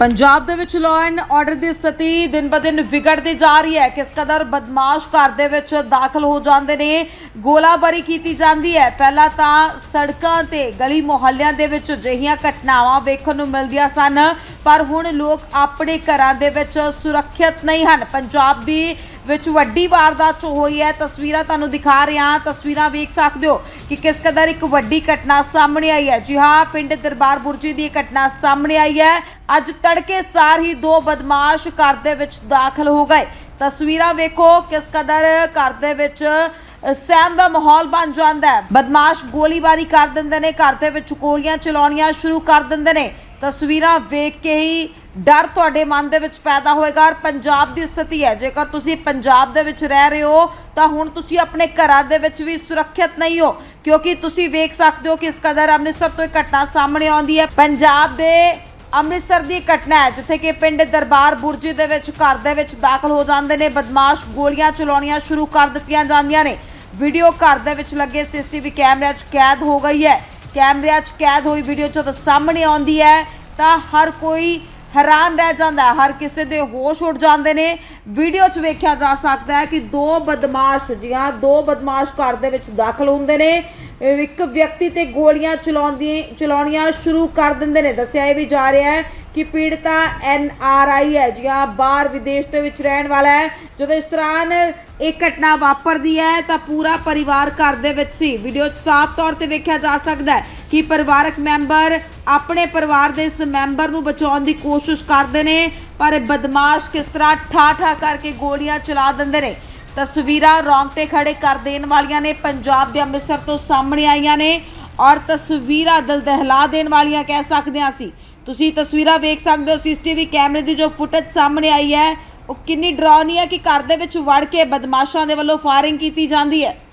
ਪੰਜਾਬ ਦੇ ਵਿੱਚ law and order ਦੀ ਸਥਿਤੀ ਦਿਨ ਬ ਦਿਨ ਵਿਗੜਦੀ ਜਾ ਰਹੀ ਹੈ। ਕਿਸ ਕਦਰ ਬਦਮਾਸ਼ ਘਰ ਦੇ ਵਿੱਚ ਦਾਖਲ ਹੋ ਜਾਂਦੇ ਨੇ, ਗੋਲਾਬਾਰੀ ਕੀਤੀ ਜਾਂਦੀ ਹੈ। ਪਹਿਲਾਂ ਤਾਂ ਸੜਕਾਂ ਤੇ ਗਲੀ ਮੁਹੱਲਿਆਂ ਦੇ ਵਿੱਚ ਅਜਿਹੀਆਂ ਘਟਨਾਵਾਂ ਵੇਖਣ ਨੂੰ ਮਿਲਦੀਆਂ ਸਨ। ਪਰ ਹੁਣ ਲੋਕ ਆਪਣੇ ਘਰਾਂ ਦੇ ਵਿੱਚ ਸੁਰੱਖਿਅਤ ਨਹੀਂ ਹਨ। ਪੰਜਾਬ ਦੀ ਵਿੱਚ ਵੱਡੀ ਵਾਰਦਾਤ ਹੋਈ ਹੈ। ਤਸਵੀਰਾਂ ਤੁਹਾਨੂੰ ਦਿਖਾ ਰਹੇ ਹਾਂ। ਤਸਵੀਰਾਂ ਵੇਖ ਸਕਦੇ ਹੋ ਕਿ ਕਿਸ ਕਦਰ ਇੱਕ ਵੱਡੀ ਘਟਨਾ ਸਾਹਮਣੇ ਆਈ ਹੈ। ਜੀ ਹਾਂ, ਪਿੰਡ ਦਰਬਾਰ ਬੁਰਜੀ ਦੀ ਇਹ ਘਟਨਾ ਸਾਹਮਣੇ ਆਈ ਹੈ। ਅੱਜ ਤੜਕੇ ਸਾਰ ਹੀ ਦੋ ਬਦਮਾਸ਼ ਘਰ ਦੇ ਵਿੱਚ ਦਾਖਲ ਹੋ ਗਏ। ਤਸਵੀਰਾਂ ਵੇਖੋ ਕਿਸ ਕਦਰ ਘਰ ਦੇ ਵਿੱਚ ਸਹਿਮ ਦਾ ਮਾਹੌਲ ਬਣ ਜਾਂਦਾ ਹੈ। ਬਦਮਾਸ਼ ਗੋਲੀਬਾਰੀ ਕਰ ਦਿੰਦੇ ਨੇ। ਘਰ ਦੇ ਵਿੱਚ ਗੋਲੀਆਂ ਚਲਾਉਣੀਆਂ ਸ਼ੁਰੂ ਕਰ ਦਿੰਦੇ ਨੇ। ਤਸਵੀਰਾਂ ਵੇਖ ਕੇ ਹੀ ਡਰ ਤੁਹਾਡੇ ਮਨ ਦੇ ਵਿੱਚ ਪੈਦਾ ਹੋਏਗਾ ਔਰ ਪੰਜਾਬ ਦੀ ਸਥਿਤੀ ਹੈ। ਜੇਕਰ ਤੁਸੀਂ ਪੰਜਾਬ ਦੇ ਵਿੱਚ ਰਹਿ ਰਹੇ ਹੋ, ਤਾਂ ਹੁਣ ਤੁਸੀਂ ਆਪਣੇ ਘਰਾਂ ਦੇ ਵਿੱਚ ਵੀ ਸੁਰੱਖਿਅਤ ਨਹੀਂ ਹੋ, ਕਿਉਂਕਿ ਤੁਸੀਂ ਵੇਖ ਸਕਦੇ ਹੋ ਕਿ ਇਸ ਕਦਰ ਅੰਮ੍ਰਿਤਸਰ ਤੋਂ ਇੱਕ ਘਟਨਾ ਸਾਹਮਣੇ ਆਉਂਦੀ ਹੈ। ਪੰਜਾਬ ਦੇ ਅੰਮ੍ਰਿਤਸਰ ਦੀ ਘਟਨਾ ਹੈ, ਜਿੱਥੇ ਕਿ ਪਿੰਡ ਦਰਬਾਰ ਬੁਰਜੀ ਦੇ ਵਿੱਚ ਘਰ ਦੇ ਵਿੱਚ ਦਾਖਲ ਹੋ ਜਾਂਦੇ ਨੇ। ਬਦਮਾਸ਼ ਗੋਲੀਆਂ ਚਲਾਉਣੀਆਂ ਸ਼ੁਰੂ ਕਰ ਦਿੱਤੀਆਂ ਜਾਂਦੀਆਂ ਨੇ। ਵੀਡੀਓ ਘਰ ਦੇ ਵਿੱਚ ਲੱਗੇ ਸੀਸੀਟੀਵੀ ਕੈਮਰਿਆਂ 'ਚ ਕੈਦ ਹੋ ਗਈ ਹੈ। ਕੈਮਰਿਆਂ 'ਚ ਕੈਦ ਹੋਈ ਵੀਡੀਓ ਜਦੋਂ ਸਾਹਮਣੇ ਆਉਂਦੀ ਹੈ। ਤਾਂ ਹਰ ਕੋਈ ਹੈਰਾਨ ਰਹਿ ਜਾਂਦਾ ਹਰ ਕਿਸੇ ਦੇ ਹੋਸ਼ ਉੱਡ ਜਾਂਦੇ ਨੇ। ਵੀਡੀਓ 'ਚ ਵੇਖਿਆ ਜਾ ਸਕਦਾ ਹੈ ਕਿ ਦੋ ਬਦਮਾਸ਼ ਜੀ ਹਾਂ ਦੋ ਬਦਮਾਸ਼ ਘਰ ਦੇ ਵਿੱਚ ਦਾਖਲ ਹੁੰਦੇ ਨੇ। ਇੱਕ ਵਿਅਕਤੀ ਤੇ ਗੋਲੀਆਂ ਚਲਾਉਂਦੀ, ਚਲਾਉਣੀਆਂ ਸ਼ੁਰੂ ਕਰ ਦਿੰਦੇ ਨੇ। ਦੱਸਿਆ ਇਹ ਵੀ ਜਾ ਰਿਹਾ ਹੈ ਕਿ ਪੀੜਤਾ ਐਨ ਆਰ ਆਈ ਹੈ, ਜੀ ਹਾਂ, ਬਾਹਰ ਵਿਦੇਸ਼ ਦੇ ਵਿੱਚ ਰਹਿਣ ਵਾਲਾ ਹੈ। ਜਦੋਂ ਇਸ ਦੌਰਾਨ ਇਹ ਘਟਨਾ ਵਾਪਰਦੀ ਹੈ, ਤਾਂ ਪੂਰਾ ਪਰਿਵਾਰ ਘਰ ਦੇ ਵਿੱਚ ਸੀ। ਵੀਡੀਓ ਸਾਫ਼ ਤੌਰ ਤੇ ਵੇਖਿਆ ਜਾ ਸਕਦਾ ਹੈ ਕਿ ਪਰਿਵਾਰਕ ਮੈਂਬਰ ਆਪਣੇ ਪਰਿਵਾਰ ਦੇ ਇਸ ਮੈਂਬਰ ਨੂੰ ਬਚਾਉਣ ਦੀ ਕੋਸ਼ਿਸ਼ ਕਰਦੇ ਨੇ, ਪਰ ਬਦਮਾਸ਼ ਕਿਸ ਤਰ੍ਹਾਂ ਠਾ-ਠਾ ਕਰਕੇ ਗੋਲੀਆਂ ਚਲਾ ਦਿੰਦੇ ਨੇ। ਤਸਵੀਰਾਂ ਰੌਂਗਟੇ ਖੜੇ ਕਰ ਦੇਣ ਵਾਲੀਆਂ ਨੇ, ਪੰਜਾਬ ਦੇ ਅੰਮ੍ਰਿਤਸਰ ਤੋਂ ਸਾਹਮਣੇ ਆਈਆਂ ਨੇ ਔਰ ਤਸਵੀਰਾਂ ਦਿਲ ਦਹਿਲਾ ਦੇਣ ਵਾਲੀਆਂ ਕਹਿ ਸਕਦੇ ਹਾਂ ਅਸੀਂ। ਤੁਸੀਂ ਤਸਵੀਰਾਂ ਵੇਖ ਸਕਦੇ ਹੋ, ਸੀਸੀਟੀਵੀ ਕੈਮਰੇ ਦੀ ਜੋ ਫੁਟੇਜ ਸਾਹਮਣੇ ਆਈ ਹੈ, ਉਹ ਕਿੰਨੀ ਡਰਾਉਣੀ ਹੈ ਕਿ ਘਰ ਦੇ ਵਿੱਚ ਵੜ ਕੇ ਬਦਮਾਸ਼ਾਂ ਦੇ ਵੱਲੋਂ ਫਾਇਰਿੰਗ ਕੀਤੀ ਜਾਂਦੀ ਹੈ।